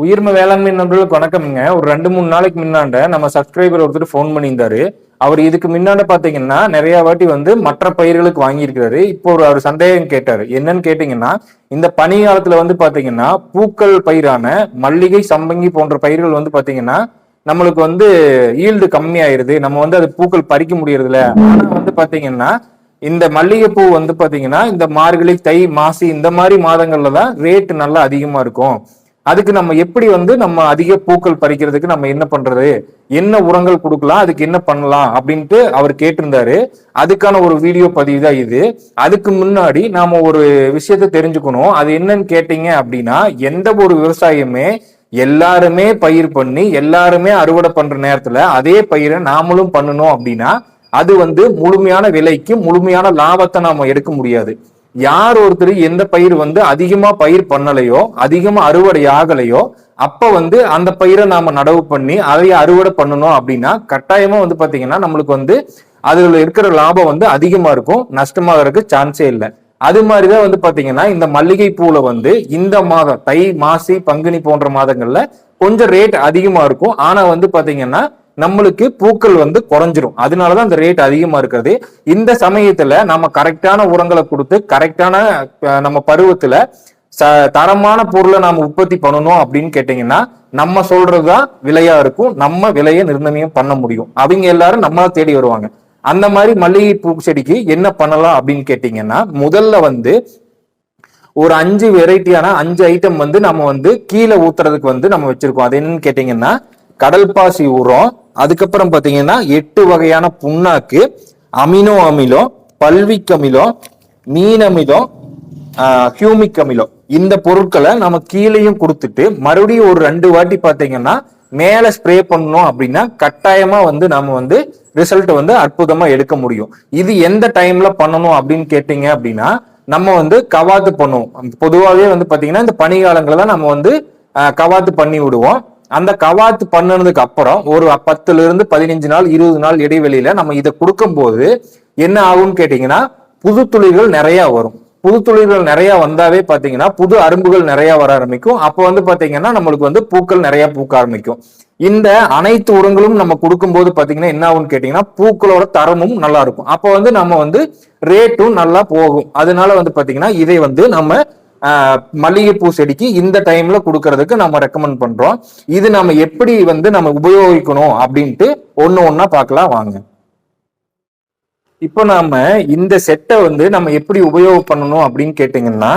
உயிர்ம வேளாண்மை நண்பர்களுக்கு வணக்கம்ங்க. ஒரு ரெண்டு மூணு நாளைக்கு முன்னாண்ட நம்ம சப்ஸ்கிரைபர் ஒருத்தர் ஃபோன் பண்ணியிருந்தாரு. அவர் இதுக்கு முன்னாண்ட பாத்தீங்கன்னா நிறைய வாட்டி வந்து மற்ற பயிர்களுக்கு வாங்கியிருக்கிறாரு. இப்போ ஒரு அவர் சந்தேகம் கேட்டாரு. என்னன்னு கேட்டீங்கன்னா இந்த பனி காலத்துல வந்து பாத்தீங்கன்னா பூக்கள் பயிரான மல்லிகை சம்பங்கி போன்ற பயிர்கள் வந்து பாத்தீங்கன்னா நம்மளுக்கு வந்து ஈல்டு கம்மியாயிருது. நம்ம வந்து அது பூக்கள் பறிக்க முடியறதுல ஆனா வந்து பாத்தீங்கன்னா இந்த மல்லிகைப்பூ வந்து பாத்தீங்கன்னா இந்த மார்கழி தை மாசி இந்த மாதிரி மாதங்கள்ல தான் ரேட் நல்லா அதிகமா இருக்கும். அதுக்கு நம்ம எப்படி வந்து நம்ம அதிக பூக்கள் பறிக்கிறதுக்கு நம்ம என்ன பண்றது? என்ன உரங்கள் கொடுக்கலாம்? அதுக்கு என்ன பண்ணலாம்? அப்படின்ட்டு அவர் கேட்டிருந்தாரு. அதுக்கான ஒரு வீடியோ பதிவு தான் இது. அதுக்கு முன்னாடி நாம ஒரு விஷயத்த தெரிஞ்சுக்கணும். அது என்னன்னு கேட்டீங்க அப்படின்னா எந்த ஒரு விவசாயமே எல்லாருமே பயிர் பண்ணி எல்லாருமே அறுவடை பண்ற நேரத்துல அதே பயிரை நாமளும் பண்ணணும் அப்படின்னா அது வந்து முழுமையான விலைக்கு முழுமையான லாபத்தை நாம எடுக்க முடியாது. யார் ஒருத்தர் எந்த பயிர் வந்து அதிகமா பயிர் பண்ணலையோ அதிகமா அறுவடை ஆகலையோ அப்ப வந்து அந்த பயிரை நாம நடவு பண்ணி அதை அறுவடை பண்ணணும் அப்படின்னா கட்டாயமா வந்து பாத்தீங்கன்னா நம்மளுக்கு வந்து அதுல இருக்கிற லாபம் வந்து அதிகமா இருக்கும் நஷ்டமாகறதுக்கு சான்ஸே இல்லை. அது மாதிரிதான் வந்து பாத்தீங்கன்னா இந்த மல்லிகை பூல வந்து இந்த மாதம் தை மாசி பங்குனி போன்ற மாதங்கள்ல கொஞ்சம் ரேட் அதிகமா இருக்கும். ஆனா வந்து பாத்தீங்கன்னா நம்மளுக்கு பூக்கள் வந்து குறைஞ்சிரும். அதனாலதான் அந்த ரேட் அதிகமா இருக்கிறது. இந்த சமயத்துல நம்ம கரெக்டான உரங்களை கொடுத்து கரெக்டான நம்ம பருவத்துல ச தரமான பொருளை நாம உற்பத்தி பண்ணணும் அப்படின்னு கேட்டீங்கன்னா நம்ம சொல்றதுதான் விலையா இருக்கும். நம்ம விலையை நிர்ணயம் பண்ண முடியும். அவங்க எல்லாரும் நம்மளை தேடி வருவாங்க. அந்த மாதிரி மல்லிகை பூ செடிக்கு என்ன பண்ணலாம் அப்படின்னு கேட்டீங்கன்னா முதல்ல வந்து ஒரு அஞ்சு வெரைட்டியான அஞ்சு ஐட்டம் வந்து நம்ம வந்து கீழே ஊத்துறதுக்கு வந்து நம்ம வச்சிருக்கோம். அது என்னன்னு கேட்டீங்கன்னா கடல் பாசி உரம் அதுக்கப்புறம் பார்த்தீங்கன்னா எட்டு வகையான புண்ணாக்கு அமினோ அமிலம் பல்விக் அமிலம் மீன் அமிலம் ஹியூமிக் அமிலம் இந்த பொருட்களை நம்ம கீழேயும் கொடுத்துட்டு மறுபடியும் ஒரு ரெண்டு வாட்டி பார்த்தீங்கன்னா மேலே ஸ்ப்ரே பண்ணணும் அப்படின்னா கட்டாயமா வந்து நம்ம வந்து ரிசல்ட் வந்து அற்புதமா எடுக்க முடியும். இது எந்த டைம்ல பண்ணணும் அப்படின்னு கேட்டீங்க அப்படின்னா நம்ம வந்து கவாத்து பண்ணுவோம். பொதுவாகவே வந்து பார்த்தீங்கன்னா இந்த பனிகாலங்களை தான் நம்ம வந்து கவாத்து பண்ணி விடுவோம். அந்த கவாத்து பண்ணனதுக்கு அப்புறம் ஒரு பத்துல இருந்து பதினஞ்சு நாள் இருபது நாள் இடைவெளியில நம்ம இதை கொடுக்கும் போது என்ன ஆகும்னு கேட்டீங்கன்னா புது துளிர்கள் நிறைய வரும். புது துளிர்கள் நிறைய வந்தாவே பாத்தீங்கன்னா புது அரும்புகள் நிறைய வர ஆரம்பிக்கும். அப்போ வந்து பாத்தீங்கன்னா நம்மளுக்கு வந்து பூக்கள் நிறைய பூக்க ஆரம்பிக்கும். இந்த அனைத்து உரங்களும் நம்ம கொடுக்கும்போது பாத்தீங்கன்னா என்ன ஆகும்னு கேட்டீங்கன்னா பூக்களோட தரமும் நல்லா இருக்கும். அப்போ வந்து நம்ம வந்து ரேட்டும் நல்லா போகும். அதனால வந்து பாத்தீங்கன்னா இதை வந்து நம்ம மல்லிகைப்பூ செடிக்கு இந்த டைம்ல கொடுக்கறதுக்கு நம்ம ரெக்கமெண்ட் பண்றோம். இது நம்ம எப்படி வந்து நம்ம உபயோகிக்கணும் அப்படின்ட்டு ஒன்னு ஒன்னா பார்க்கலாம் வாங்க. இப்போ நாம இந்த செட்டை வந்து நம்ம எப்படி உபயோகம் பண்ணணும் அப்படின்னு கேட்டீங்கன்னா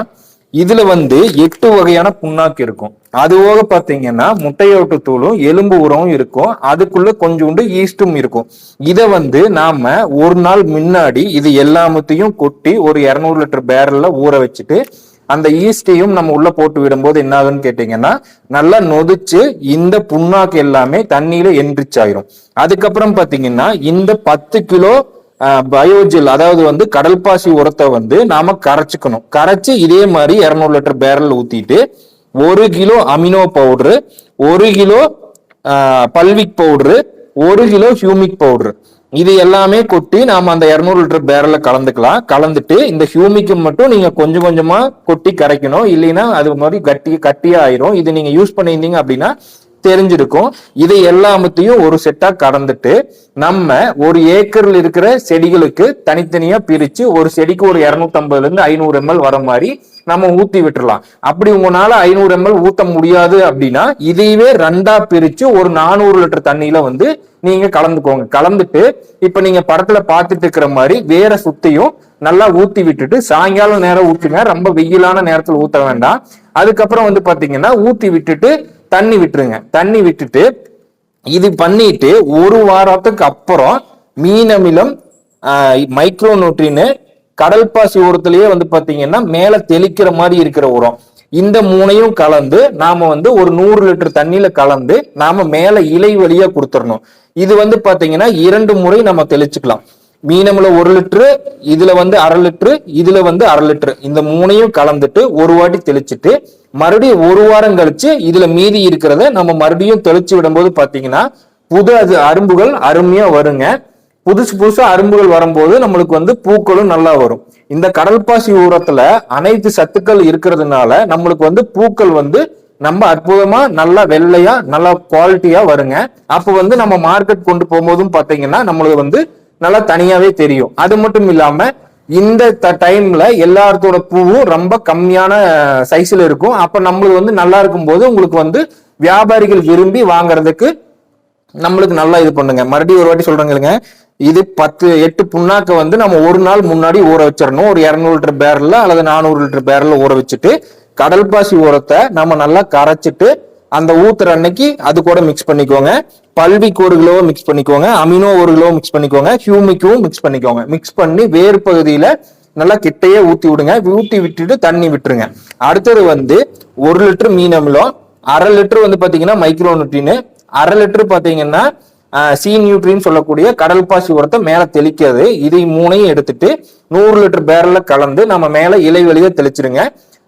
இதுல வந்து எட்டு வகையான புண்ணாக்கு இருக்கும். அது போக பாத்தீங்கன்னா முட்டையோட்டு தூளும் எலும்பு உரமும் இருக்கும். அதுக்குள்ள கொஞ்சோண்டு ஈஸ்டும் இருக்கும். இதை வந்து நாம ஒரு நாள் முன்னாடி இது எல்லாமத்தையும் கொட்டி ஒரு இரநூறு லிட்டர் பேரல்ல ஊற வச்சுட்டு அந்த ஈஸ்டையும் நம்ம உள்ள போட்டு விடும்போது என்ன ஆகுன்னு கேட்டீங்கன்னா நல்லா நொதிச்சு இந்த புண்ணாக்கு எல்லாமே தண்ணியில என்ரிச் ஆயிரும். அதுக்கப்புறம் பாத்தீங்கன்னா இந்த பத்து கிலோ பயோஜில் அதாவது வந்து கடல் பாசி உரத்தை வந்து நாம கரைச்சுக்கணும். கரைச்சு இதே மாதிரி இருநூறு லிட்டர் பேரல் ஊத்திட்டு ஒரு கிலோ அமினோ பவுடரு ஒரு கிலோ பல்விக் பவுடரு ஒரு கிலோ ஹியூமிக் பவுடரு இது எல்லாமே கொட்டி நாம அந்த இருநூறு லிட்டர் பேரல கலந்துக்கலாம். கலந்துட்டு இந்த ஹியூமிக்கு மட்டும் நீங்க கொஞ்சம் கொஞ்சமா கொட்டி கரைக்கணும். இல்லைன்னா அது மாதிரி கட்டி கட்டியா ஆயிரும் இது நீங்க யூஸ் பண்ணியிருந்தீங்க அப்படின்னா தெரிஞ்சிருக்கும். இதை எல்லாமத்தையும் ஒரு செட்டா கடந்துட்டு நம்ம ஒரு ஏக்கர்ல இருக்கிற செடிகளுக்கு தனித்தனியா பிரிச்சு ஒரு செடிக்கு ஒரு இருநூத்தி ஐம்பதுல இருந்து ஐநூறு எம்எல் வர மாதிரி நம்ம ஊத்தி விட்டுறலாம். அப்படி உங்களால ஐநூறு எம்எல் ஊத்த முடியாது அப்படின்னா இதையவே ரெண்டா பிரிச்சு ஒரு நானூறு லிட்டர் தண்ணியில வந்து நீங்க கலந்துக்கோங்க. கலந்துட்டு இப்ப நீங்க படத்துல பார்த்துட்டு இருக்கிற மாதிரி வேற சுத்தியும் நல்லா ஊத்தி விட்டுட்டு சாயங்காலம் நேரம் ஊத்துங்க. ரொம்ப வெயிலான நேரத்துல ஊத்த வேண்டாம். அதுக்கப்புறம் வந்து பாத்தீங்கன்னா ஊத்தி விட்டுட்டு தண்ணி விட்டுருங்க. தண்ணி விட்டுட்டு இது பண்ணிட்டு ஒரு வாரத்துக்கு அப்புறம் மீன் அமிலம் மைக்ரோ நியூட்ரின்னு கடல் பாசி உரத்திலேயே வந்து பாத்தீங்கன்னா மேல தெளிக்கிற மாதிரி இருக்கிற உரம். இந்த மூணையும் கலந்து நாம வந்து ஒரு நூறு லிட்டர் தண்ணியில கலந்து நாம மேல இலை வழியா கொடுத்துடணும். இது வந்து பாத்தீங்கன்னா இரண்டு முறை நம்ம தெளிச்சுக்கலாம். மீனம்ல ஒரு லிட்டரு இதுல வந்து அரை லிட்டரு இதுல வந்து அரை லிட்டரு. இந்த மூணையும் கலந்துட்டு ஒரு வாட்டி தெளிச்சுட்டு மறுபடியும் ஒரு வாரம் கழிச்சு இதுல மீதி இருக்கிறத நம்ம மறுபடியும் தெளிச்சு விடும்போது பாத்தீங்கன்னா புது அது அரும்புகள் அருமையா வருங்க. புதுசு புதுசா அரும்புகள் வரும்போது நம்மளுக்கு வந்து பூக்களும் நல்லா வரும். இந்த கடல் பாசி உரத்துல அனைத்து சத்துக்கள் இருக்கிறதுனால நம்மளுக்கு வந்து பூக்கள் வந்து நம்ம அற்புதமா நல்லா வெள்ளையா நல்லா குவாலிட்டியா வருங்க. அப்ப வந்து நம்ம மார்க்கெட் கொண்டு போகும்போதும் பாத்தீங்கன்னா நம்மளுக்கு வந்து நல்லா தனியாவே தெரியும். அது மட்டும் இல்லாம இந்த டைம்ல எல்லாத்தோட பூவும் ரொம்ப கம்மியான சைஸ்ல இருக்கும். அப்ப நம்மளுக்கு வந்து நல்லா இருக்கும் போது உங்களுக்கு வந்து வியாபாரிகள் விரும்பி வாங்குறதுக்கு நம்மளுக்கு நல்லா இது பண்ணுங்க. மறுபடியும் ஒரு வாட்டி சொல்றேங்க இது பத்து எட்டு புண்ணாக்க வந்து நம்ம ஒரு நாள் முன்னாடி ஊற வச்சிடணும். ஒரு இரநூறு லிட்டர் பேரல்ல அல்லது நானூறு லிட்டர் பேரல்ல ஊற வச்சுட்டு கடல் பாசி உரத்தை நம்ம நல்லா கரைச்சிட்டு அந்த ஊத்துற அன்னைக்கு அது கூட மிக்ஸ் பண்ணிக்கோங்க. பல்விக்கு ஒரு கிலோ மிக்ஸ் பண்ணிக்கோங்க. அமினோ ஒரு கிலோ மிக்ஸ் பண்ணிக்கோங்க. ஹியூமிக்கும் மிக்ஸ் பண்ணிக்கோங்க. மிக்ஸ் பண்ணி வேர் பகுதியில நல்லா கிட்டையே ஊத்தி விடுங்க. ஊத்தி விட்டுட்டு தண்ணி விட்டுருங்க. அடுத்தது வந்து ஒரு லிட்டர் மீன் அமிலம் அரை லிட்டர் வந்து பாத்தீங்கன்னா மைக்ரோ நியூட்ரின் அரை லிட்டர் பாத்தீங்கன்னா சி நியூட்ரின்னு சொல்லக்கூடிய கடல் பாசி உரத்தை மேல தெளிக்கிறது இதை மூணையும் எடுத்துட்டு நூறு லிட்டர் பேரல்ல கலந்து நம்ம மேல இலை வழியை தெளிச்சிருங்க.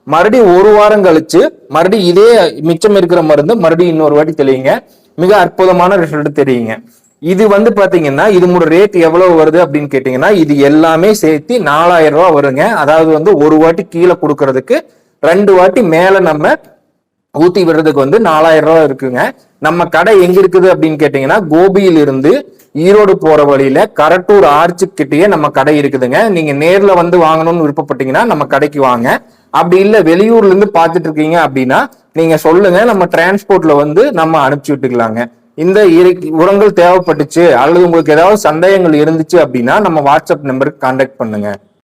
மறுபடியும் ஒரு வாரம் கழிச்சு மறுபடியும் இதே மிச்சம் இருக்கிற மருந்து மறுபடியும் இன்னொரு வாட்டி தெளியுங்க மிக அற்புதமான ரிசல்ட் தெரியுங்க. இது வந்து பாத்தீங்கன்னா இது ரேட் எவ்வளவு வருது அப்படின்னு கேட்டீங்கன்னா இது எல்லாமே சேர்த்து நாலாயிரம் ரூபாய் வருங்க. அதாவது வந்து ஒரு வாட்டி கீழே கொடுக்கறதுக்கு ரெண்டு வாட்டி மேல நம்ம ஊத்தி விடுறதுக்கு வந்து நாலாயிரம் ரூபாய் இருக்குங்க. நம்ம கடை எங்க இருக்குது அப்படின்னு கேட்டீங்கன்னா கோபியில் இருந்து ஈரோடு போற வழியில கரட்டூர் ஆர்ச்சு கிட்டயே நம்ம கடை இருக்குதுங்க. நீங்க நேர்ல வந்து வாங்கணும்னு விருப்பப்பட்டீங்கன்னா நம்ம கடைக்கு வாங்க. அப்படி இல்ல வெளியூர்ல இருந்து பாத்துட்டு இருக்கீங்க அப்படின்னா நீங்க சொல்லுங்க நம்ம டிரான்ஸ்போர்ட்ல வந்து நம்ம அனுப்பிச்சு விட்டுக்கலாங்க. இந்த இறை- உரங்கள் தேவைப்பட்டுச்சு அல்லது உங்களுக்கு ஏதாவது சந்தேகங்கள் இருந்துச்சு அப்படின்னா நம்ம வாட்ஸ்அப் நம்பருக்கு கான்டாக்ட் பண்ணுங்க.